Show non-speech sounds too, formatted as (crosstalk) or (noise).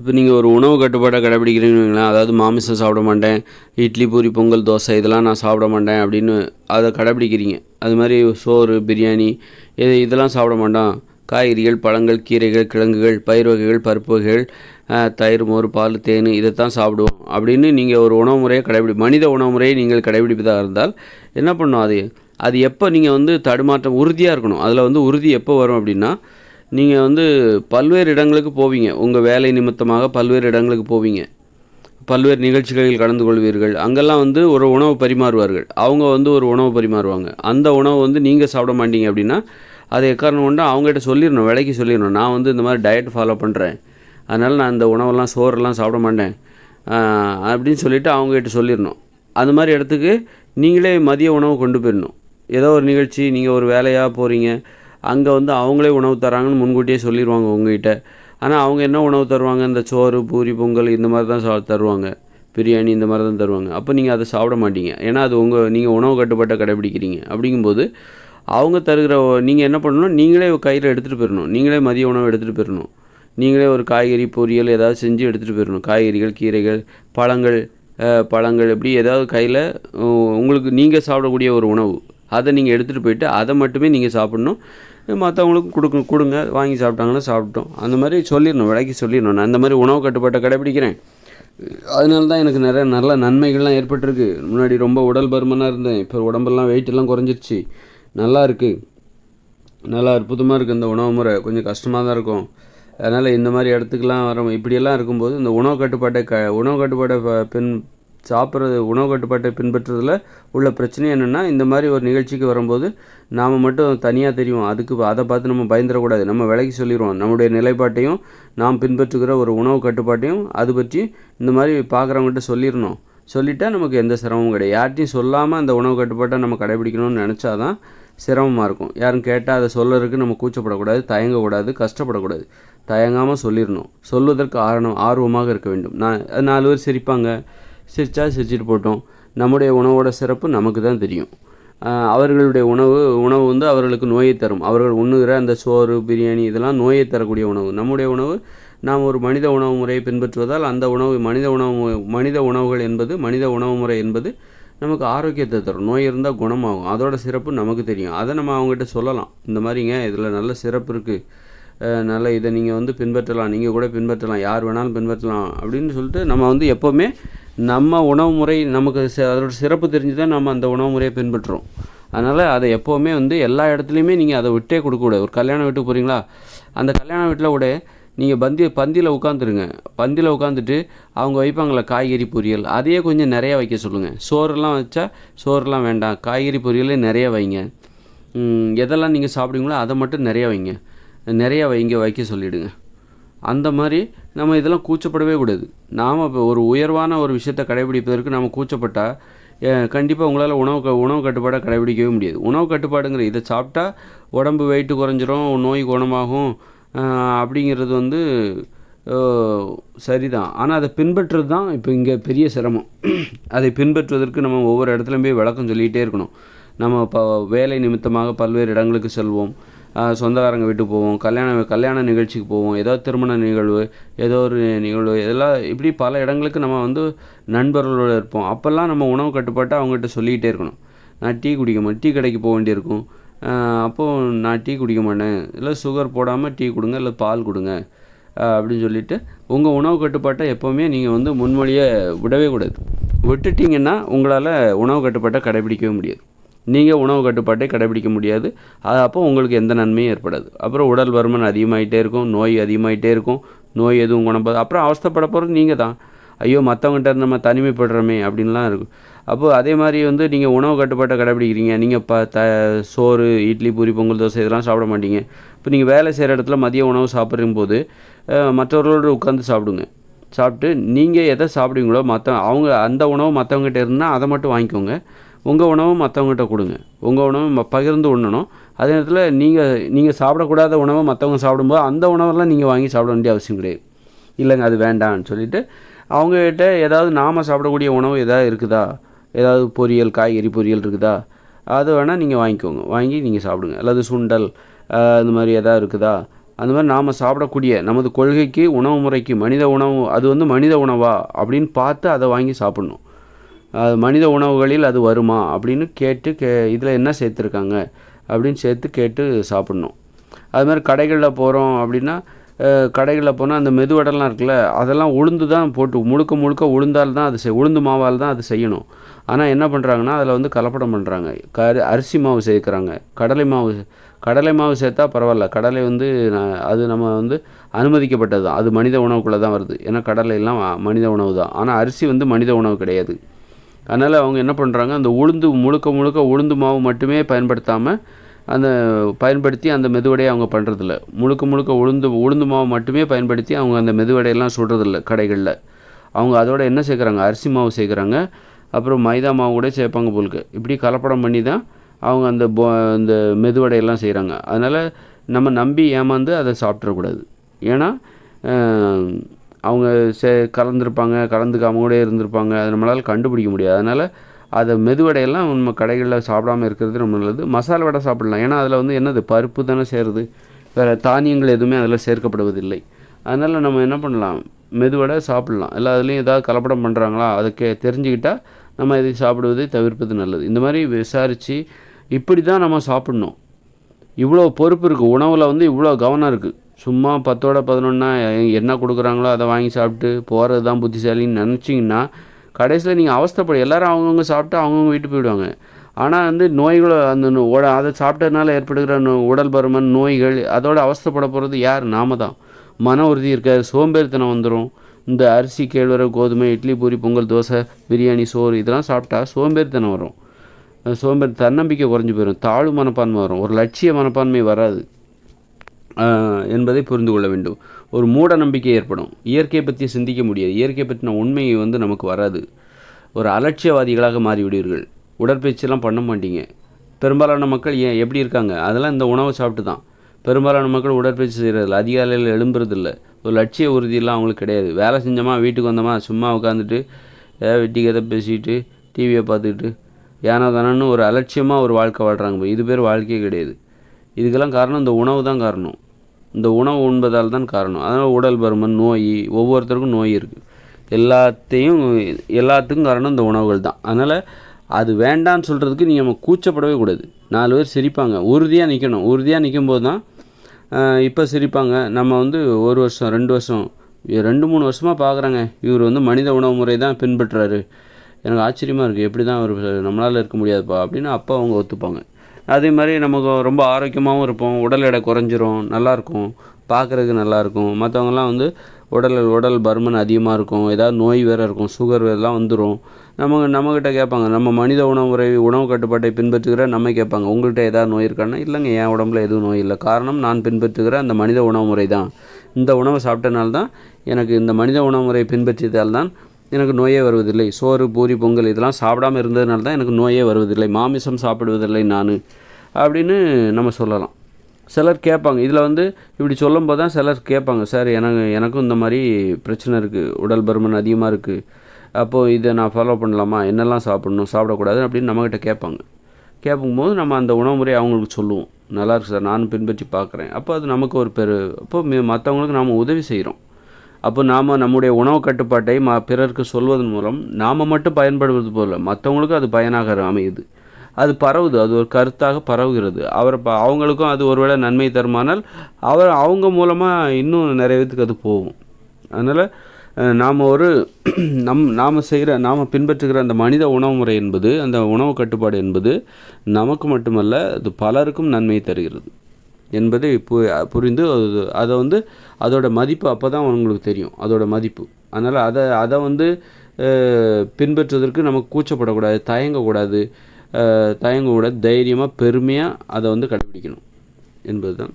இப்போ நீங்கள் ஒரு உணவு கட்டுப்பாட்டை கடைப்பிடிக்கிறீங்கன்னு வைங்களேன் அதாவது மாமிசம் சாப்பிட மாட்டேன் இட்லி பூரி பொங்கல் தோசை இதெல்லாம் நான் சாப்பிட மாட்டேன் அப்படின்னு அதை கடைப்பிடிக்கிறீங்க. அது மாதிரி சோறு பிரியாணி இது இதெல்லாம் சாப்பிட மாட்டோம். காய்கறிகள் பழங்கள் கீரைகள் கிழங்குகள் பயிர் வகைகள் பருப்பு வகைகள் தயிர் மோர் பால் தேன் தான் சாப்பிடுவோம். அப்படின்னு நீங்கள் ஒரு உணவு முறையை கடைபிடி மனித உணவு முறையை நீங்கள் கடைபிடிப்பதாக இருந்தால் என்ன பண்ணும் அது? அது எப்போ நீங்கள் வந்து தடுமாற்றம் உறுதியாக இருக்கணும். அதில் வந்து உறுதி எப்போ வரும் அப்படின்னா நீங்கள் வந்து பல்வேறு இடங்களுக்கு போவீங்க. உங்கள் வேலை நிமித்தமாக பல்வேறு இடங்களுக்கு போவீங்க. பல்வேறு நிகழ்ச்சிகளில் கலந்து கொள்வீர்கள். அங்கெல்லாம் வந்து ஒரு உணவு பரிமாறுவார்கள். அவங்க வந்து ஒரு உணவு பரிமாறுவாங்க. அந்த உணவு வந்து நீங்கள் சாப்பிட மாட்டீங்க அப்படின்னா அதை எக்காரணம் கொண்டு அவங்ககிட்ட சொல்லிடணும் விலைக்கு சொல்லிடணும். நான் வந்து இந்த மாதிரி டயட் ஃபாலோ பண்ணுறேன் அதனால் நான் இந்த உணவெல்லாம் சோறெல்லாம் சாப்பிட மாட்டேன். அப்படின்னு சொல்லிவிட்டு அவங்ககிட்ட சொல்லிடணும். அந்த மாதிரி இடத்துக்கு நீங்களே மதிய உணவு கொண்டு போயிடணும். ஏதோ ஒரு நிகழ்ச்சி நீங்கள் ஒரு வேலையாக போகிறீங்க அங்கே வந்து அவங்களே உணவு தராங்கன்னு முன்கூட்டியே சொல்லிடுவாங்க உங்ககிட்ட. ஆனால் அவங்க என்ன உணவு தருவாங்க? இந்த சோறு பூரி பொங்கல் இந்த மாதிரி தான் சா தருவாங்க. பிரியாணி இந்த மாதிரி தான் தருவாங்க. அப்போ நீங்கள் அதை சாப்பிட மாட்டீங்க. ஏன்னா அது உங்கள் நீங்கள் உணவு கட்டுப்பாட்டை கடைபிடிக்கிறீங்க. அப்படிங்கும்போது அவங்க தருகிற நீங்கள் என்ன பண்ணணும்? நீங்களே கையில் எடுத்துகிட்டு போயிடணும். நீங்களே மதிய உணவு எடுத்துகிட்டு போயிடணும். நீங்களே ஒரு காய்கறி பொரியல் ஏதாவது செஞ்சு எடுத்துகிட்டு போயிடணும். காய்கறிகள் கீரைகள் பழங்கள் பழங்கள் இப்படி ஏதாவது கையில் உங்களுக்கு நீங்கள் சாப்பிடக்கூடிய ஒரு உணவு. அதை நீங்கள் எடுத்துகிட்டு போயிட்டு அதை மட்டுமே நீங்கள் சாப்பிடணும். மற்றவங்களுக்கும் கொடுக்க கொடுங்க. வாங்கி சாப்பிட்டாங்கன்னா சாப்பிட்டோம். அந்த மாதிரி சொல்லிடணும் விலைக்கு சொல்லிடணும். நான் அந்த மாதிரி உணவு கட்டுப்பாட்டை கடைபிடிக்கிறேன். அதனால தான் எனக்கு நிறைய நல்ல நன்மைகள்லாம் ஏற்பட்டிருக்கு. முன்னாடி ரொம்ப உடல் பருமனாக இருந்தேன். இப்போ உடம்பெல்லாம் வெயிட்டெல்லாம் குறைஞ்சிருச்சு. நல்லா இருக்குது நல்லா அற்புதமாக இருக்குது இந்த உணவு முறை. கொஞ்சம் கஷ்டமாக தான் இருக்கும். அதனால் இந்த மாதிரி இடத்துக்குலாம் வர இப்படியெல்லாம் இருக்கும்போது இந்த உணவு கட்டுப்பாட்டை க உணவு கட்டுப்பாட்டை பின் சாப்பிட்றது உணவு கட்டுப்பாட்டை பின்பற்றுறதுல உள்ள பிரச்சனை என்னென்னா இந்த மாதிரி ஒரு நிகழ்ச்சிக்கு வரும்போது நாம் மட்டும் தனியாக தெரியும் அதுக்கு அதை பார்த்து நம்ம பயந்துடக்கூடாது. நம்ம விலைக்கு சொல்லிடுவோம். நம்முடைய நிலைப்பாட்டையும் நாம் பின்பற்றுகிற ஒரு உணவு கட்டுப்பாட்டையும் அது பற்றி இந்த மாதிரி பார்க்குறவங்ககிட்ட சொல்லிடணும். சொல்லிட்டா நமக்கு எந்த சிரமமும் கிடையாது. யார்ட்டையும் சொல்லாமல் அந்த உணவு கட்டுப்பாட்டை நம்ம கடைபிடிக்கணும்னு நினச்சாதான் சிரமமாக இருக்கும். யாரும் கேட்டால் அதை சொல்லறதுக்கு நம்ம கூச்சப்படக்கூடாது தயங்கக்கூடாது கஷ்டப்படக்கூடாது. தயங்காமல் சொல்லிடணும். சொல்வதற்கு ஆரணம் ஆர்வமாக இருக்க வேண்டும். நான் நாலு பேர் சிரிப்பாங்க. சிரிச்சா சிரிச்சிட்டு போட்டோம். நம்முடைய உணவோட சிறப்பு நமக்கு தான் தெரியும். அவர்களுடைய உணவு உணவு வந்து அவர்களுக்கு நோயை தரும். அவர்கள் உண்ணுகிற அந்த சோறு பிரியாணி இதெல்லாம் நோயை தரக்கூடிய உணவு. நம்முடைய உணவு நாம் ஒரு மனித உணவு முறையை பின்பற்றுவதால் அந்த உணவு மனித உணவு மனித உணவுகள் என்பது மனித உணவு முறை என்பது நமக்கு ஆரோக்கியத்தை தரும். நோய் இருந்தால் குணமாகும். அதோட சிறப்பு நமக்கு தெரியும். அதை நம்ம அவங்ககிட்ட சொல்லலாம். இந்த மாதிரிங்க இதில் நல்ல சிறப்பு இருக்குது நல்ல இதை நீங்கள் வந்து பின்பற்றலாம். நீங்கள் கூட பின்பற்றலாம். யார் வேணாலும் பின்பற்றலாம் அப்படின்னு சொல்லிட்டு நம்ம வந்து எப்போவுமே நம்ம உணவு முறை நமக்கு அதோட சிறப்பு தெரிஞ்சு தான் நம்ம அந்த உணவு முறையை பின்பற்றுறோம். அதனால் அதை எப்போவுமே வந்து எல்லா இடத்துலையுமே நீங்கள் அதை விட்டே கொடுக்கக்கூடாது ஒரு கல்யாண வீட்டுக்கு போகிறீங்களா அந்த கல்யாண வீட்டில் கூட நீங்கள் பந்தி பந்தியில் உட்காந்துருங்க பந்தியில் உட்காந்துட்டு அவங்க வைப்பாங்களே காய்கறி பொரியல் அதையே கொஞ்சம் நிறையா வைக்க சொல்லுங்கள் சோறுலாம் வச்சா சோறுலாம் வேண்டாம். காய்கறி பொரியலே நிறைய வைங்க. எதெல்லாம் நீங்கள் சாப்பிடுவீங்களோ அதை மட்டும் நிறைய வைங்க. நிறையா வைங்க வைக்க சொல்லிவிடுங்க அந்த மாதிரி நம்ம இதெல்லாம் கூச்சப்படவே கூடாது. நாம் இப்போ ஒரு உயர்வான ஒரு விஷயத்தை கடைபிடிப்பதற்கு நாம் கூச்சப்பட்டால் கண்டிப்பாக உங்களால் உணவு க உணவு கட்டுப்பாடை கடைபிடிக்கவே முடியாது. உணவு கட்டுப்பாடுங்கிற இதை சாப்பிட்டா உடம்பு வெயிட்டு குறைஞ்சிரும் நோய் குணமாகும் அப்படிங்கிறது வந்து சரிதான். ஆனால் அதை பின்பற்றுறது தான் இப்போ இங்கே பெரிய சிரமம். அதை பின்பற்றுவதற்கு நம்ம ஒவ்வொரு இடத்துலையும் போய் விளக்கம் சொல்லிகிட்டே இருக்கணும். நம்ம இப்போ வேலை நிமித்தமாக பல்வேறு இடங்களுக்கு செல்வோம். சொந்தக்காரங்க வீட்டுக்கு போவோம் கல்யாண கல்யாண நிகழ்ச்சிக்கு போவோம் ஏதோ திருமண நிகழ்வு ஏதோ ஒரு நிகழ்வு இதெல்லாம் இப்படி பல இடங்களுக்கு நம்ம வந்து நண்பர்களோடு இருப்போம். அப்போல்லாம் நம்ம உணவு கட்டுப்பாட்டை அவங்ககிட்ட சொல்லிக்கிட்டே இருக்கணும். நான் டீ குடிக்க மாட்டேன் டீ கடைக்கு போக வேண்டியிருக்கும். அப்போது நான் டீ குடிக்க மாட்டேன். இல்லை சுகர் போடாமல் டீ கொடுங்க இல்லை பால் கொடுங்க அப்படின்னு சொல்லிட்டு உங்கள் உணவு கட்டுப்பாட்டை எப்போவுமே நீங்கள் வந்து முன்மொழியை விடவே கூடாது. விட்டுட்டீங்கன்னா உங்களால் உணவு கட்டுப்பாட்டை கடைபிடிக்கவே முடியாது. நீங்கள் உணவு கட்டுப்பாட்டை கடைபிடிக்க முடியாது. அது அப்போ உங்களுக்கு எந்த நன்மையும் ஏற்படாது. அப்புறம் உடல் பருமன் அதிகமாகிட்டே இருக்கும் நோய் அதிகமாகிட்டே இருக்கும் நோய் எதுவும் குணப்படாது. அப்புறம் அவஸ்தைப்பட போகிறது நீங்கள் தான். ஐயோ மற்றவங்ககிட்ட இருந்து நம்ம தனிமைப்படுறோமே அப்படின்லாம் இருக்கும் அப்போது அதே மாதிரி வந்து நீங்கள் உணவு கட்டுப்பாட்டை கடைபிடிக்கிறீங்க. நீங்கள் ப த சோறு இட்லி பூரி பொங்கல் தோசை இதெல்லாம் சாப்பிட மாட்டீங்க. இப்போ நீங்கள் வேலை செய்கிற இடத்துல மதிய உணவு சாப்பிட்றும் போது மற்றவர்களோடு உட்காந்து சாப்பிடுங்க. சாப்பிட்டு நீங்கள் எதை சாப்பிடுவீங்களோ மற்ற அவங்க அந்த உணவு மற்றவங்ககிட்ட இருந்தால் அதை மட்டும் வாங்கிக்கோங்க. உங்கள் உணவை மற்றவங்ககிட்ட கொடுங்க. உங்கள் உணவை ம- பகிர்ந்து உண்ணணும். அதே நேரத்தில் நீங்கள் நீங்கள் சாப்பிடக்கூடாத உணவை மற்றவங்க சாப்பிடும்போது அந்த உணவெல்லாம் நீங்கள் வாங்கி சாப்பிட வேண்டிய அவசியம் கிடையாது. இல்லைங்க அது வேண்டாம்னு சொல்லிட்டு அவங்ககிட்ட ஏதாவது நாம் சாப்பிடக்கூடிய உணவு ஏதாவது இருக்குதா? ஏதாவது பொரியல் காய்கறி பொரியல் இருக்குதா? அது வேணால் நீங்கள் வாங்கிக்கோங்க. வாங்கி நீங்கள் சாப்பிடுங்க. அல்லது சுண்டல் இந்த மாதிரி எதாவது இருக்குதா? அந்த மாதிரி நாம் சாப்பிடக்கூடிய நமது கொள்கைக்கு உணவு முறைக்கு மனித உணவு அது வந்து மனித உணவா? அப்படின்னு பார்த்து அதை வாங்கி சாப்பிட்ணும். மனித உணவுகளில் அது வருமா அப்படின்னு கேட்டு கே இதில் என்ன சேர்த்துருக்காங்க அப்படின்னு சேர்த்து கேட்டு சாப்பிட்ணும். அது மாதிரி கடைகளில் போகிறோம் அப்படின்னா கடைகளில் போனால் அந்த மெதுவடைலாம் இருக்குல்ல அதெல்லாம் உளுந்து தான் போட்டு முழுக்க முழுக்க உளுந்தால் தான் அது செய் உளுந்து மாவால் தான் அது செய்யணும். ஆனால் என்ன பண்ணுறாங்கன்னா அதில் வந்து கலப்படம் பண்ணுறாங்க கரு அரிசி மாவு சேர்க்குறாங்க. கடலை மாவு கடலை மாவு சேர்த்தா பரவாயில்ல. கடலை வந்து நான் அது நம்ம வந்து அனுமதிக்கப்பட்டது தான். அது மனித உணவுக்குள்ளே தான் வருது. ஏன்னா கடலை எல்லாம் மனித உணவு தான். ஆனால் அரிசி வந்து மனித உணவு கிடையாது. அதனால் அவங்க என்ன பண்ணுறாங்க அந்த உளுந்து முழுக்க முழுக்க உளுந்து மாவு மட்டுமே பயன்படுத்தாமல் அந்த பயன்படுத்தி அந்த மெதுவடையை அவங்க பண்ணுறதில்ல முழுக்க முழுக்க உளுந்து உளுந்து மாவு மட்டுமே பயன்படுத்தி அவங்க அந்த மெதுவடையெல்லாம் சுடுறதில்ல கடைகளில். அவங்க அதோட என்ன சேர்க்குறாங்க? அரிசி மாவு சேர்க்குறாங்க. அப்புறம் மைதா மாவு கூட சேர்ப்பாங்க போலுக்கு. இப்படி கலப்படம் பண்ணி தான் அவங்க அந்த போ இந்த மெதுவடையெல்லாம் செய்கிறாங்க அதனால் நம்ம நம்பி ஏமாந்து அதை சாப்பிட்றக்கூடாது ஏன்னா அவங்க சே கலந்துருப்பாங்க கலந்துக்காம கூட இருந்திருப்பாங்க. அதை நம்மளால் கண்டுபிடிக்க முடியாது. அதனால் அதை மெதுவடையெல்லாம் நம்ம கடைகளில் சாப்பிடாம இருக்கிறது ரொம்ப நல்லது. மசாலா வடை சாப்பிடலாம். ஏன்னா அதில் வந்து என்னது? பருப்பு தானே சேருது. வேறு தானியங்கள் எதுவுமே அதில் சேர்க்கப்படுவதில்லை. அதனால் நம்ம என்ன பண்ணலாம்? மெதுவடை சாப்பிட்லாம். இல்லை அதுலேயும் ஏதாவது கலப்படம் பண்ணுறாங்களா அதை கே தெரிஞ்சுக்கிட்டால் நம்ம இதை சாப்பிடுவதை தவிர்ப்பது நல்லது. இந்த மாதிரி விசாரித்து இப்படி தான் நம்ம சாப்பிட்ணும். இவ்வளோ பொறுப்பு இருக்குது உணவில் வந்து இவ்வளோ கவனம் இருக்குது சும்மா பத்தோட பதினொன்னா என்ன கொடுக்குறாங்களோ அதை வாங்கி சாப்பிட்டு போகிறது தான் புத்திசாலின்னு நினச்சிங்கன்னா கடைசியில் நீங்கள் அவஸ்தைப்படு எல்லாரும் அவங்கவுங்க சாப்பிட்டு அவங்கவுங்க வீட்டு போயிடுவாங்க. ஆனால் வந்து நோய்களை அந்த நோ- உட- அதை சாப்பிட்டதுனால ஏற்படுகிற நோ- உடல் பருமன் நோய்கள் அதோட அவஸ்தப்பட போகிறது யார்? நாம தான். மன உறுதி இருக்காது சோம்பேறித்தனம் வந்துடும் இந்த அரிசி கேழ்வரகு கோதுமை இட்லி பூரி பொங்கல் தோசை பிரியாணி சோறு இதெல்லாம் சாப்பிட்டா சோம்பேறித்தனம் வரும். சோம்பேறி தன்னம்பிக்கை குறைஞ்சி போயிடும் தாழ்வு மனப்பான்மை வரும். ஒரு லட்சிய மனப்பான்மை வராது. என்பதை புரிந்து கொள்ள வேண்டும். ஒரு மூட நம்பிக்கை ஏற்படும். இயற்கையை பற்றி சிந்திக்க முடியாது. இயற்கையை பற்றின உண்மையை வந்து நமக்கு வராது. ஒரு அலட்சியவாதிகளாக மாறிவிடுவீர்கள். உடற்பயிற்சியெல்லாம் பண்ண மாட்டீங்க. பெரும்பாலான மக்கள் ஏன் எப்படி இருக்காங்க? அதெல்லாம் இந்த உணவை சாப்பிட்டு தான். பெரும்பாலான மக்கள் உடற்பயிற்சி செய்கிறதில்ல அதிகாலையில் எழும்புறதில்ல. ஒரு லட்சிய உறுதியெல்லாம் அவங்களுக்கு கிடையாது. வேலை செஞ்சோமா வீட்டுக்கு வந்தோமா சும்மா உட்காந்துட்டு வெட்டி கதை பேசிட்டு டிவியை பார்த்துக்கிட்டு ஏனோ தானன்னு ஒரு அலட்சியமாக ஒரு வாழ்க்கை வாழ்கிறாங்க இது பேர் வாழ்க்கையே கிடையாது. இதுக்கெல்லாம் காரணம் இந்த உணவு தான் காரணம். இந்த உணவு உண்பதால் தான் காரணம். அதனால் உடல் பருமன் நோய் ஒவ்வொருத்தருக்கும் நோய் இருக்குது எல்லாத்தையும் எல்லாத்துக்கும் காரணம் இந்த உணவுகள் தான். அதனால் அது வேண்டான்னு சொல்கிறதுக்கு நீங்கள் நம்ம கூச்சப்படவே கூடாது. நாலு பேர் சிரிப்பாங்க. உறுதியாக நிற்கணும் உறுதியாக நிற்கும் போது தான் இப்போ சிரிப்பாங்க. நம்ம வந்து ஒரு வருஷம் ரெண்டு வருஷம் ரெண்டு மூணு வருஷமாக பார்க்குறாங்க இவர் வந்து மனித உணவு முறை தான் பின்பற்றுறாரு. எனக்கு ஆச்சரியமாக இருக்குது எப்படி தான் அவர் நம்மளால் இருக்க முடியாதுப்பா அப்படின்னு அப்போ அவங்க ஒத்துப்பாங்க. அதே மாதிரி நமக்கு ரொம்ப ஆரோக்கியமாகவும் இருப்போம். உடல் எடை குறைஞ்சிரும். நல்லாயிருக்கும். பார்க்குறதுக்கு நல்லாயிருக்கும். மற்றவங்கலாம் வந்து உடல் உடல் பருமன் அதிகமாக இருக்கும். ஏதாவது நோய் வேறு இருக்கும். சுகர் எல்லாம் வந்துடும் நம்ம நம்மக்கிட்ட கேட்பாங்க. நம்ம மனித உணவு முறை உணவு கட்டுப்பாட்டை பின்பற்றுகிற நம்ம கேட்பாங்க. உங்கள்கிட்ட ஏதாவது நோய் இருக்கான்னா இல்லைங்க என் உடம்புல எதுவும் நோய் இல்லை. காரணம் நான் பின்பற்றுகிற அந்த மனித உணவு முறை தான். இந்த உணவை சாப்பிட்டனால தான் எனக்கு இந்த மனித உணவு முறையை பின்பற்றியதால் தான் எனக்கு நோயே வருவதில்லை. சோறு பூரி பொங்கல் இதெல்லாம் சாப்பிடாம இருந்ததுனால தான் எனக்கு நோயே வருவதில்லை. மாமிசம் சாப்பிடுவதில்லை நான் அப்படின்னு நம்ம சொல்லலாம். சிலர் கேட்பாங்க. இதில் வந்து இப்படி சொல்லும்போது தான் சிலர் கேட்பாங்க. சார் எனக்கு எனக்கும் இந்த மாதிரி பிரச்சனை இருக்குது உடல் பருமன் அதிகமாக இருக்குது அப்போது இதை நான் ஃபாலோ பண்ணலாமா? என்னெல்லாம் சாப்பிடணும்? சாப்பிடக்கூடாது அப்படின்னு நம்மக்கிட்ட கேட்பாங்க. கேட்கும்போது நம்ம அந்த உணவு முறையை அவங்களுக்கு சொல்லுவோம். நல்லாயிருக்கு சார். நானும் பின்பற்றி பார்க்குறேன். அப்போ அது நமக்கு ஒரு பெரு அப்போ மற்றவங்களுக்கு நாம் உதவி செய்கிறோம். அப்போ நாம் நம்முடைய உணவு கட்டுப்பாட்டை ம பிறருக்கு சொல்வதன் மூலம் நாம் மட்டும் பயன்படுவது போல மற்றவங்களுக்கும் அது பயனாக அமையுது. அது பரவுது அது ஒரு கருத்தாக பரவுகிறது. அவர் ப அவங்களுக்கும் அது ஒருவேளை நன்மை தருமானால் அவர் அவங்க மூலமாக இன்னும் நிறைய பேத்துக்கு அது போகும். அதனால் நாம் ஒரு (clears throat) நம் நாம் செய்கிற நாம் பின்பற்றுகிற அந்த மனித உணவு முறை என்பது அந்த உணவு கட்டுப்பாடு என்பது நமக்கு மட்டுமல்ல அது பலருக்கும் நன்மை தருகிறது. என்பதை பு புரிந்து அது அதை வந்து அதோடய மதிப்பு அப்போ தான் உங்களுக்கு தெரியும் அதோடய மதிப்பு. அதனால் அதை அதை வந்து பின்பற்றுவதற்கு நமக்கு கூச்சப்படக்கூடாது தயங்கக்கூடாது தயங்கக்கூடாது தைரியமாக பெருமையாக அதை வந்து கடைபிடிக்கணும் என்பது தான்